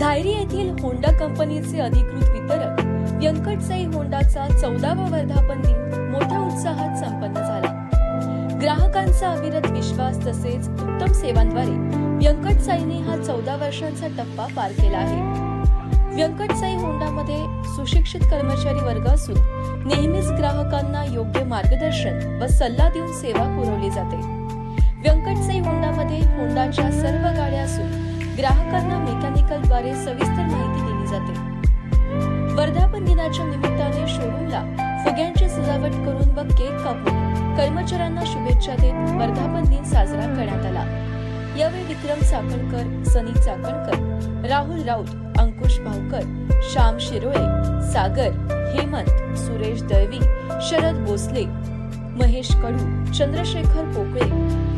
धायरी येथील होंडा कंपनीचे अधिकृत वितरक व्यंकटसाई होंडाचा चौदावा वर्धापन दिन मोठ्या उत्साहात संपन्न झाला. ग्राहकांचा अविरत विश्वास तसेच उत्तम सेवांद्वारे व्यंकटसाईने हा चौदा वर्षांचा टप्पा पार केला आहे. व्यंकटसाई होंडामध्ये सुशिक्षित कर्मचारी वर्ग असून नेहमीच ग्राहकांना योग्य मार्गदर्शन व सल्ला देऊन सेवा पुरवली जाते. व्यंकटसाई होंडामध्ये होंडाच्या सर्व गाड्या असून ग्राहकांना मेकॅनिकलद्वारे सविस्तर माहिती दिली जाते. वर्धापन दिनाच्या निमित्ताने शोरूमला फुग्यांची सजावट करून व केक कापून कर्मचाऱ्यांना शुभेच्छा देत वर्धापन दिन साजरा करण्यात आला. यावेळी विक्रम चाकणकर सनी चाकणकर राहुल राऊत अंकुश भावकर श्याम शिरोळे सागर हेमंत सुरेश दळवी शरद भोसले महेश कडू चंद्रशेखर पोकळे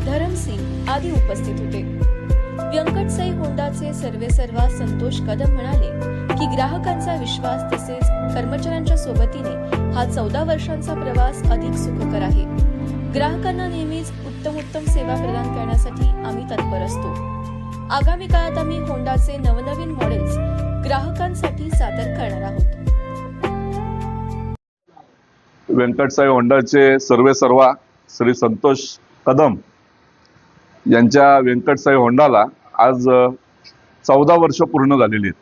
धरमसिंग आदी उपस्थित होते. साई होंडाचे सर्वेसर्वा संतोष कदम म्हणाले की ग्राहकांचा विश्वास तसेच कर्मचाऱ्यांच्या सोबतीने हा चौदा वर्षांचा प्रवास अधिक सुखकर आहे. ग्राहकांना नेहमीच उत्तम उत्तम सेवा प्रदान करण्यासाठी आम्ही तत्पर असतो. आगामी काळात आम्ही होंडाचे नवनवीन मॉडेल्स ग्राहकांसाठी सादर करणार आहोत. व्यंकटसाई होंडाचे सर्वे सर्वा श्री संतोष कदम यांच्या व्यंकटसाई होंडाला आज चौदा वर्ष पूर्ण झालेली आहेत.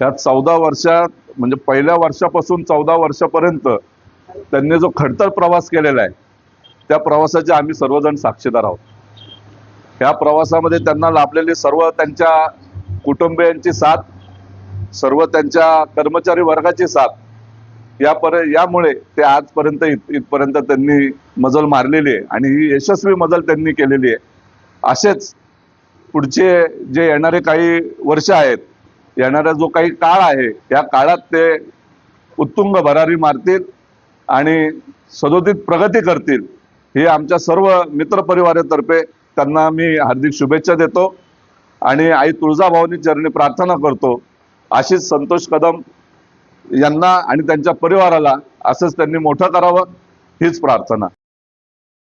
त्या चौदा वर्षात म्हणजे पहिल्या वर्षापासून चौदा वर्षापर्यंत त्यांनी जो खडतर प्रवास केलेला आहे त्या प्रवासाचे आम्ही सर्वजण साक्षीदार आहोत. ह्या प्रवासामध्ये त्यांना लाभलेली सर्व त्यांच्या कुटुंबियांची साथ सर्व त्यांच्या कर्मचारी वर्गाची साथ यापर यामुळे ते आजपर्यंत इत इथपर्यंत त्यांनी मजल मारलेली आहे आणि ही यशस्वी मजल त्यांनी केलेली आहे. असेच पुढचे जे येणारे काही वर्ष आहेत येणारा जो काही काळ आहे या काळात ते उत्तुंग भरारी मारतील आणि सदोदित प्रगती करतील हे आमच्या सर्व मित्रपरिवारातर्फे त्यांना मी हार्दिक शुभेच्छा देतो आणि आई तुळजाभवानी चरणी प्रार्थना करतो. अशीच संतोष कदम यांना आणि त्यांच्या परिवाराला असंच त्यांनी मोठं करावं हीच प्रार्थना.